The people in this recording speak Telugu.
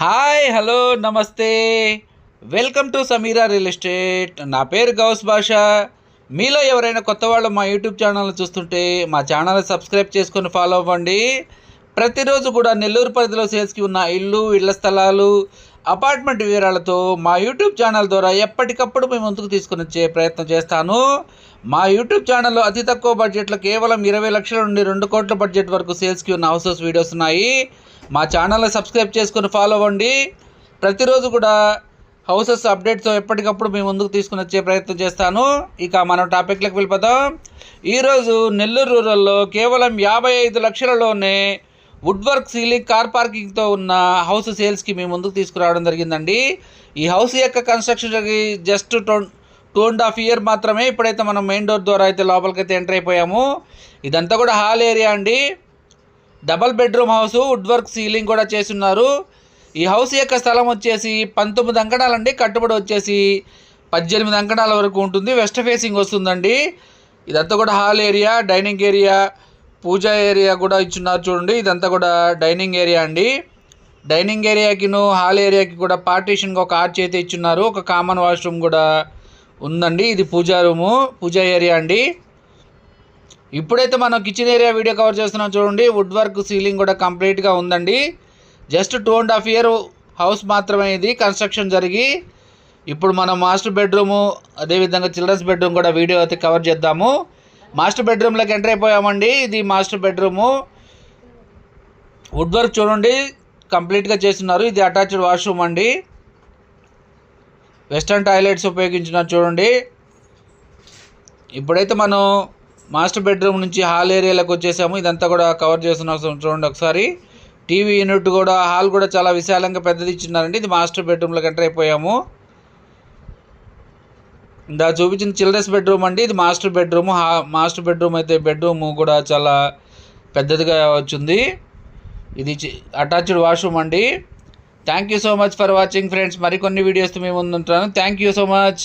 హాయ్ హలో నమస్తే. Welcome to Samira real estate. నా పేరు గౌస్ భాషా. మీలో ఎవరైనా కొత్త వాళ్ళు మా యూట్యూబ్ ఛానల్ చూస్తుంటే మా ఛానల్ సబ్స్క్రైబ్ చేసుకొని ఫాలో అవ్వండి. ప్రతిరోజు కూడా నెల్లూరు పరిధిలో సేల్స్కి ఉన్న ఇల్లు ఇళ్ళ స్థలాలు అపార్ట్మెంట్ వివరాలతో మా యూట్యూబ్ ఛానల్ ద్వారా ఎప్పటికప్పుడు మేము ముందుకు తీసుకుని వచ్చే ప్రయత్నం చేస్తాను. మా యూట్యూబ్ ఛానల్లో అతి తక్కువ బడ్జెట్లో కేవలం ఇరవై లక్షల నుండి రెండు కోట్ల బడ్జెట్ వరకు సేల్స్కి ఉన్న హౌసెస్ వీడియోస్ ఉన్నాయి. మా ఛానల్ని సబ్స్క్రైబ్ చేసుకుని ఫాలో అవ్వండి. ప్రతిరోజు కూడా హౌసెస్ అప్డేట్స్ ఎప్పటికప్పుడు మేము ముందుకు తీసుకుని వచ్చే ప్రయత్నం చేస్తాను. ఇక మనం టాపిక్లకు వెళ్ళిపోదాం. ఈరోజు నెల్లూరు రూరల్లో కేవలం యాభై ఐదు లక్షలలోనే వుడ్ వర్క్ సీలింగ్ కార్ పార్కింగ్తో ఉన్న హౌస్ సేల్స్కి మేము ముందుకు తీసుకురావడం జరిగిందండి. ఈ హౌస్ యొక్క construction just two two and half year మాత్రమే ఇప్పుడైతే మనం మెయిన్ డోర్ ద్వారా అయితే లోపలికైతే ఎంటర్ అయిపోయాము. ఇదంతా కూడా హాల్ ఏరియా అండి. Double bedroom house wood work ceiling కూడా చేస్తున్నారు. ఈ హౌస్ యొక్క స్థలం వచ్చేసి పంతొమ్మిది అంకణాలండి. కట్టుబడి వచ్చేసి పద్దెనిమిది అంకణాల వరకు ఉంటుంది. వెస్ట్ ఫేసింగ్ వస్తుందండి. ఇదంతా కూడా hall area dining area puja area కూడా ఇచ్చున్నారు చూడండి. ఇదంతా కూడా డైనింగ్ ఏరియా అండి. డైనింగ్ ఏరియాకిను హాల్ ఏరియాకి కూడా పార్టీషన్గా ఒక ఆర్చ్ అయితే ఇచ్చున్నారు. ఒక కామన్ వాష్రూమ్ కూడా ఉందండి. ఇది పూజా రూము పూజా ఏరియా అండి. ఇప్పుడైతే మనం కిచెన్ ఏరియా వీడియో కవర్ చేస్తున్నాం చూడండి. వుడ్ వర్క్ సీలింగ్ కూడా కంప్లీట్గా ఉందండి. Just two and half year house మాత్రమే ఇది కన్స్ట్రక్షన్ జరిగి ఇప్పుడు మనం మాస్టర్ బెడ్రూము అదేవిధంగా చిల్డ్రన్స్ బెడ్రూమ్ కూడా వీడియో అయితే కవర్ చేద్దాము. మాస్టర్ బెడ్రూమ్లోకి ఎంటర్ అయిపోయామండి. ఇది మాస్టర్ బెడ్రూము. వుడ్ వర్క్ చూడండి. కంప్లీట్గా చేస్తున్నారు. ఇది అటాచ్డ్ వాష్రూమ్ అండి. వెస్టర్న్ టాయిలెట్స్ ఉపయోగించినారు చూడండి. ఇప్పుడైతే మనం మాస్టర్ బెడ్రూమ్ నుంచి హాల్ ఏరియాలోకి వచ్చేసాము. ఇదంతా కూడా కవర్ చేస్తున్నాం చూడండి ఒకసారి. టీవీ యూనిట్ కూడా హాల్ కూడా చాలా విశాలంగా పెద్దది ఇచ్చినారండి ఇది మాస్టర్ బెడ్రూమ్లోకి ఎంటర్ అయిపోయాము. ఇందా చూపించిన చిల్డ్రన్స్ బెడ్రూమ్ అండి. ఇది మాస్టర్ బెడ్రూమ్. హా మాస్టర్ బెడ్రూమ్ అయితే బెడ్రూమ్ కూడా చాలా పెద్దదిగా వచ్చింది. ఇది అటాచ్డ్ వాష్రూమ్ అండి. Thank you so much for watching friends. మరికొన్ని వీడియోస్ మేము ముందుంటాను. Thank you so much.